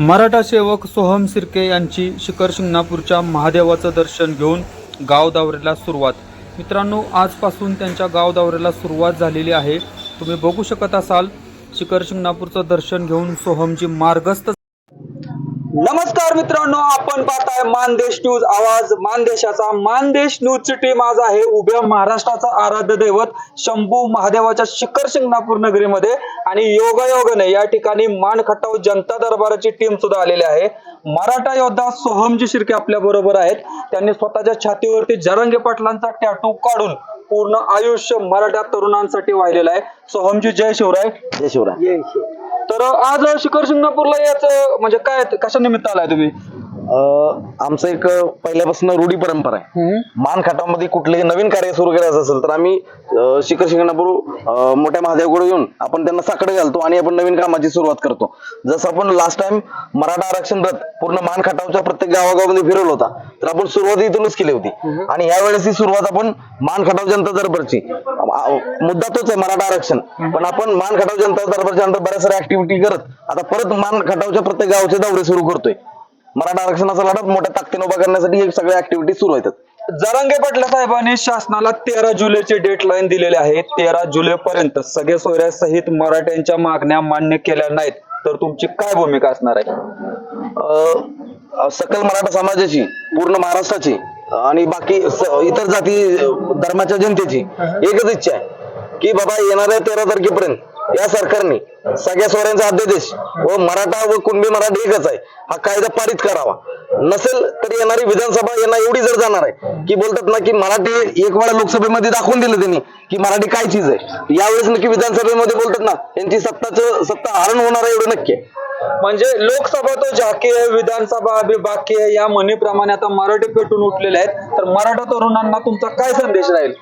मराठा सेवक सोहम सिरके यांची शिखर शिंगणापूरच्या महादेवाचं दर्शन घेऊन गाव दौऱ्याला सुरुवात. मित्रांनो आजपासून त्यांच्या गाव दौऱ्याला सुरुवात झालेली आहे. तुम्ही बघू शकत असाल शिखर शिंगणापूरचं दर्शन घेऊन सोहमजी मार्गस्थ नमस्कार मित्रांनो आपण पाहताय मानदेश न्यूज आवाज. मानदेशाचा मानदेश न्यूजची टीम आज आहे उभ्या महाराष्ट्राचा आराध्य दैवत शंभू महादेवाच्या शिखर शिंगणापूर नगरीमध्ये. आणि योगायोगाने या ठिकाणी मानखटाव जनता दरबाराची टीम सुद्धा आलेली आहे. मराठा योद्धा सोहमजी शिर्के आपल्या बरोबर आहेत. त्यांनी स्वतःच्या छातीवरती जरंगे पाटलांचा टॅटू काढून पूर्ण आयुष्य मराठा तरुणांसाठी वाहिलेलं आहे. सोहमजी जय शिवराय. जय शिवराय. तर आज शिखर शिंगणापूरला याचं म्हणजे काय कशा निमित्त आलाय तुम्ही? आमचं एक पहिल्यापासून रूढी परंपरा आहे. मान खाटामध्ये कुठलेही नवीन कार्य सुरू करायचं असेल तर आम्ही शिखर शिंगणापूर मोठ्या महादेवकडे येऊन आपण त्यांना साकडे घालतो आणि आपण नवीन कामाची सुरुवात करतो. जसं आपण लास्ट टाइम मराठा आरक्षण रथ पूर्ण मान खटावच्या प्रत्येक गावागावामध्ये फिरवला होता तर आपण सुरुवात इथूनच केली होती. आणि यावेळेस ही सुरुवात आपण मान खटाव जनता दरबारची मुद्दा तोच आहे मराठा आरक्षण. पण आपण मान खटाव जनता दरबारच्या अंतर बऱ्याच साऱ्या ऍक्टिव्हिटी करत आता परत मान खटावच्या प्रत्येक गावाचे दौरे सुरू करतोय. मराठा आरक्षणाचा लढा मोठ्या ताकदीने उभा करण्यासाठी हे सगळ्या ऍक्टिव्हिटी सुरू आहेत. जरांगे पाटला साहेबांनी शासनाला तेरा जुलैची डेडलाईन दिलेली आहे. तेरा जुलै पर्यंत सगळे सोयऱ्यासहित मराठ्यांच्या मागण्या मान्य केल्या नाहीत. तर तुमची काय भूमिका असणार आहे? अं, सकल मराठा समाजाची पूर्ण महाराष्ट्राची आणि बाकी इतर जाती धर्माच्या जनतेची एकच इच्छा आहे की बाबा येणाऱ्या तेरा तारखेपर्यंत या सरकारने सगळ्या सोऱ्यांचा अध्यादेश व मराठा व कुणबी मराठी एकच आहे. हा कायदा पारित करावा. नसेल तर येणारी विधानसभा यांना एवढी जर जाणार आहे की बोलतात ना की मराठी एक वेळा लोकसभेमध्ये दाखवून दिलं त्यांनी की मराठी काय चीज आहे. यावेळेस नक्की विधानसभेमध्ये बोलतात ना त्यांची सत्ताचं सत्ता हरण होणार आहे एवढं नक्की. आहे म्हणजे लोकसभा तो झाकी आहे विधानसभा अभी बाकी आहे या म्हणीप्रमाणे आता मराठी पेटून उठलेले आहेत. तर मराठा तरुणांना तुमचा काय संदेश राहील?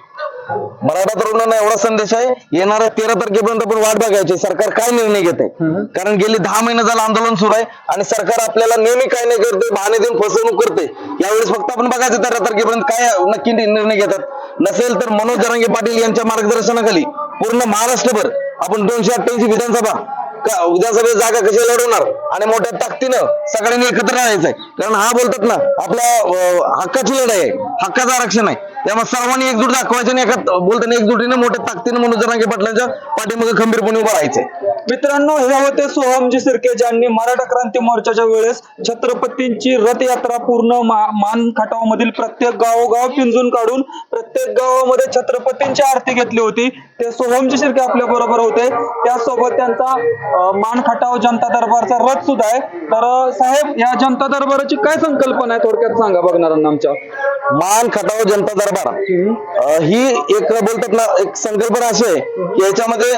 मराठा तरुणांना एवढा संदेश आहे येणाऱ्या तेरा तारखेपर्यंत आपण वाट बघायची सरकार काय निर्णय घेत आहे कारण गेली दहा महिने झालं आंदोलन सुरू आहे आणि सरकार आपल्याला नेहमी काय नाही करते बहाणे देऊन फसवणूक करते. यावेळेस फक्त आपण बघायचं तेरा तारखेपर्यंत काय नक्की निर्णय घेतात. नसेल तर मनोज जरांगे पाटील यांच्या मार्गदर्शनाखाली पूर्ण महाराष्ट्रभर आपण दोनशे अठ्ठ्याऐंशी विधानसभा विधानसभेत जागा कशी लढवणार? आणि मोठ्या ताकदीनं सगळ्यांनी एकत्र राहायचंय. कारण हा बोलतात ना आपल्या अं, हक्काची लढाई आहे. हक्काचं आरक्षण आहे. त्यामुळे सर्वांनी एकजूट दाखवायचं आणि एका बोलताना एकजुटीने मोठ्या ताकदीनं मनोज जरांगे पाटलांच्या पाठीमागे खंबीरपणे उभं राहायचंय. मित्रांनो हे होते सोहमजी सिरके ज्यांनी मराठा क्रांती मोर्चाच्या वेळेस छत्रपतींची रथयात्रा पूर्ण मान खटावमधील प्रत्येक गावोगाव पिंजून काढून प्रत्येक गावामध्ये छत्रपतींची आरती घेतली होती. ते सोहमजी शिर्के आपल्या बरोबर होते. त्यासोबत त्यांचा मान खटाव जनता दरबारचा रथ सुद्धा आहे. तर साहेब या जनता दरबाराची काय संकल्पना आहे थोडक्यात सांगा बघणाऱ्यांना आमच्या मान खटाव जनता दरबार. ही एक बोलतात ना एक संकल्पना अशी आहे की याच्यामध्ये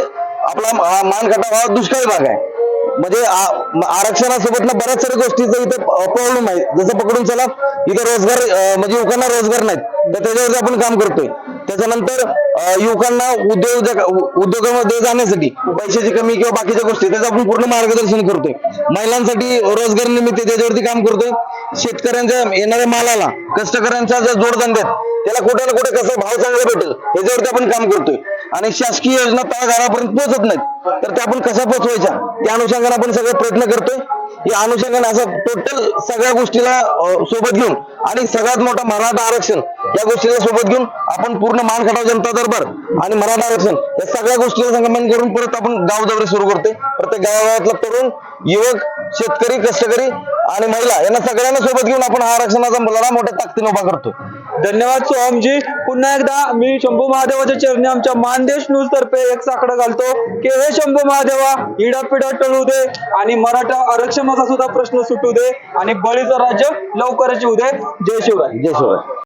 आपला मान खटाव हा दुष्काळी भाग आहे. म्हणजे आरक्षणासोबत ना बऱ्याच साऱ्या गोष्टीचा इथे प्रॉब्लेम आहे. जसं पकडून चला इथं रोजगार म्हणजे युवकांना रोजगार नाहीत तर त्याच्यावरती आपण काम करतोय. त्याच्यानंतर युवकांना उद्योग उद्योगामध्ये जाण्यासाठी पैशाची कमी किंवा बाकीच्या गोष्टी त्याचं आपण पूर्ण मार्गदर्शन करतोय. महिलांसाठी रोजगार निमित्त त्याच्यावरती काम करतोय. शेतकऱ्यांच्या येणाऱ्या मालाला कष्टकऱ्यांच्या ज्या जोडधंद्यात त्याला कुठे ना कुठे कसं भाव चांगला भेटेल त्याच्यावरती आपण काम करतोय. आणि शासकीय योजना तळागाळापर्यंत पोहोचत नाहीत. तर त्या आपण कशा पोहोचवायच्या? त्या अनुषंगाने आपण सगळे प्रयत्न करतोय. या अनुषंगाने असं टोटल सगळ्या गोष्टीला सोबत घेऊन आणि सगळ्यात मोठा मराठा आरक्षण या गोष्टीला सोबत घेऊन आपण पूर्ण मान खटाव जनता दरबार आणि मराठा आरक्षण या सगळ्या गोष्टीला संगमन करून परत आपण गाव दौरे सुरू करतोय. प्रत्येक गावागावातला तरुण युवक शेतकरी कष्टकरी आणि महिला यांना सगळ्यांना सोबत घेऊन आपण हा आरक्षणाचा मुलाला मोठ्या ताकदीने उभा करतो धन्यवाद सोहमजी. पुन्हा एकदा मी शंभू महादेवाच्या चरणी आमच्या मानदेश न्यूज तर्फे एक साकडं घालतो. की हे शंभू महादेवा इडापिडा टळू दे आणि मराठा आरक्षणाचा सुद्धा प्रश्न सुटू दे आणि बळीचं राज्य लवकरच येऊ दे. जय शिवराय जय शिवराय